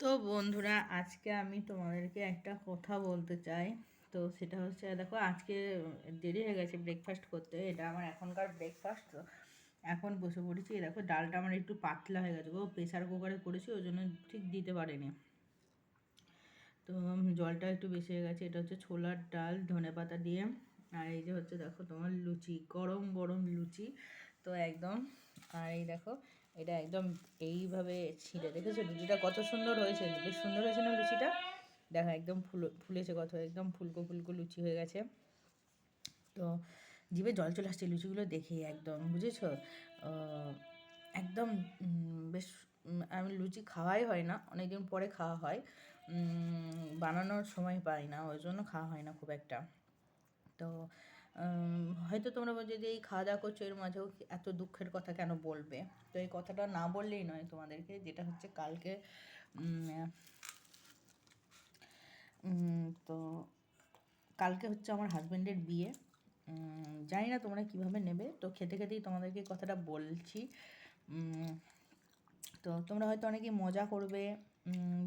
তো বন্ধুরা, আজকে আমি তোমাদেরকে একটা কথা বলতে চাই। তো সেটা হচ্ছে, দেখো আজকে দেরি হয়ে গেছে ব্রেকফাস্ট করতে, এটা আমার এখনকার ব্রেকফাস্ট তো এখন বসে পড়েছি। দেখো, ডালটা আমার একটু পাতলা হয়ে গেছে ও প্রেশার কুকারে করেছি, ওই জন্য ঠিক দিতে পারিনি। তো জলটা একটু বেশি হয়ে গেছে, এটা হচ্ছে ছোলার ডাল, ধনে পাতা দিয়ে। আর এই যে হচ্ছে, দেখো তোমার লুচি, গরম গরম লুচি, তো একদম। আর এই দেখো এটা একদম এইভাবে ছিঁড়ে, দেখেছ? লুচিটা কত সুন্দর হয়েছে, বেশ সুন্দর হয়েছে না লুচিটা? দেখো, একদম ফুল, ফুলেছে কত, একদম ফুলকো ফুলকো লুচি হয়ে গেছে। তো জিভে জল চলে আসছে, লুচিগুলো দেখে একদম, বুঝেছ? একদম বেশ আমি লুচি খাওয়াই হয় না, অনেকদিন পরে খাওয়া হয়। বানানোর সময় পাই না, ওই জন্য খাওয়া হয় না খুব একটা। তো হয়তো তোমরা বলছো যে এই খাওয়া দাওয়া করছ, এর মাঝেও এত দুঃখের কথা কেন বলবে? তো এই কথাটা না বললেই নয় তোমাদেরকে, যেটা হচ্ছে কালকে তো কালকে হচ্ছে আমার হাজব্যান্ডের বিয়ে। জানি না তোমরা কীভাবে নেবে, তো খেতে খেতেই তোমাদেরকে কথাটা বলছি। তো তোমরা হয়তো অনেকেই মজা করবে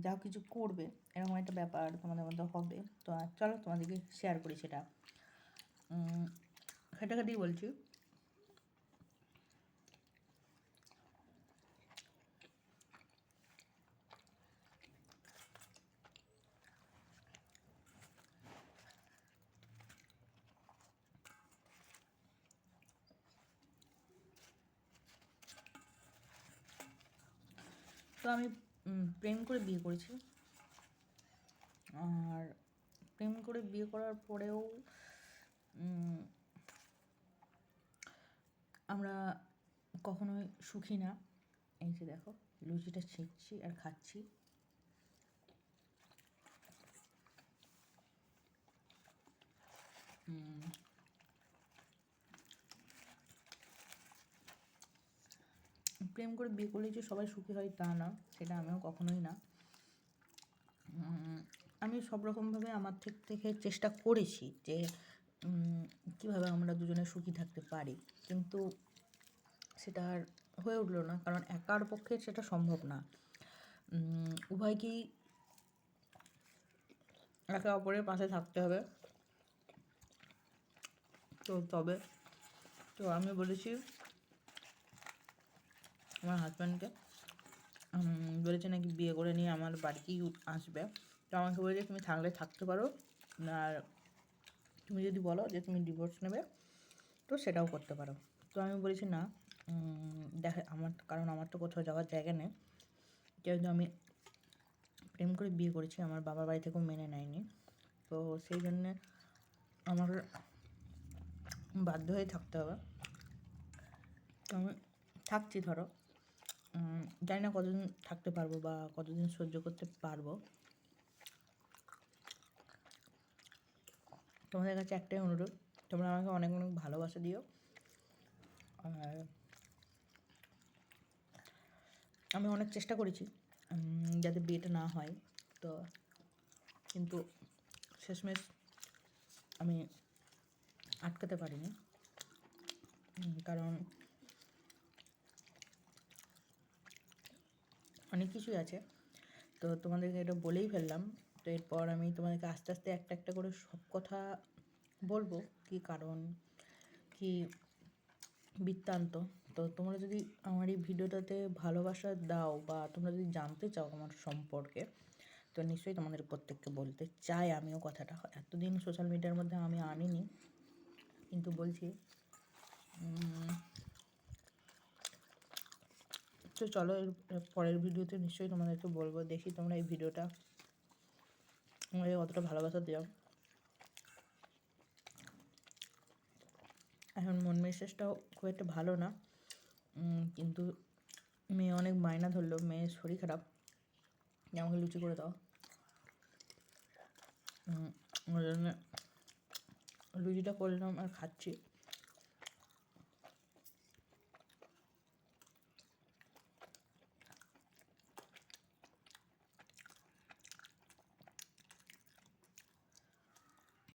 যা কিছু করবে, এরকম একটা ব্যাপার তোমাদের মধ্যে হবে। তো চলো তোমাদেরকে শেয়ার করি সেটা। খাটাখাটি বলছি। তো আমি প্রেম করে বিয়ে করেছি। আর প্রেম করে বিয়ে করার পরেও আমরা কখনোই সুখী না। এই যে দেখো, লুচিটা ছেঁকছি আর খাচ্ছি। প্রেম করে বিয়ে করলে যে সবাই সুখী হয় তা না, সেটা আমিও কখনোই না। আমি সব রকমভাবে আমার থেকে থেকে চেষ্টা করেছি যে কীভাবে আমরা দুজনে সুখী থাকতে পারি? কিন্তু সেটা আর হয়ে উঠল না, কারণ একার পক্ষে সেটা সম্ভব না। উভয়কেই একে অপরের পাশে থাকতে হবে? তো তবে, তো আমি বলেছি আমার হাজব্যান্ডকে বলেছে নাকি বিয়ে করে নিয়ে আমার বাড়িতেই আসবে। তো আমাকে বলেছে তুমি থাকলে থাকতে পারো, আর তুমি যদি বলো যে তুমি ডিভোর্স নেবে, তো সেটাও করতে পারো। তো আমি বলেছি না দেখে, আমার কারণ আমার তো কোথাও যাওয়ার জায়গা নেই। যেহেতু আমি প্রেম করে বিয়ে করেছি, আমার বাবার বাড়ি থেকেও মেনে নেয়নি। তো সেই জন্যে আমার বাধ্য হয়ে থাকতে হবে। তো আমি থাকছি ধরো। জানি না কতদিন থাকতে পারব বা কতদিন সহ্য করতে পারব। তোমাদের কাছে একটাই অনুরোধ, তোমরা আমাকে অনেক অনেক ভালোবাসা দিও। আর আমি অনেক চেষ্টা করেছি যাতে বিয়েটা না হয়। তো কিন্তু শেষমেশ আমি আটকাতে পারিনি। কারণ অনেক কিছুই আছে। তো তোমাদেরকে এটা বলেই ফেললাম। তো এরপর আমি তোমাদেরকে আস্তে আস্তে একটা একটা করে সব কথা বলব, কি কারণ, কি বৃত্তান্ত। তো তোমরা যদি আমার এই ভিডিওটাতে ভালোবাসা দাও বা তোমরা যদি জানতে চাও আমার সম্পর্কে, তো নিশ্চয়ই তোমাদের প্রত্যেককে বলতে চাই আমিও কথাটা। এতদিন সোশ্যাল মিডিয়ার মধ্যে আমি আনিনি, কিন্তু বলছি তো চলো পরের ভিডিওতে নিশ্চয়ই তোমাদেরকে বলব, দেখি তোমরা এই ভিডিওটা আমাকে কতটা ভালোবাসা দেওয়া এখন মন মেসেজটাও খুব একটা ভালো না। কিন্তু মেয়ে অনেক মায়না ধরলো, মেয়ের শরীর খারাপ। আমাকে লুচি করে দাও। ওই জন্য লুচিটা করলাম আর খাচ্ছি।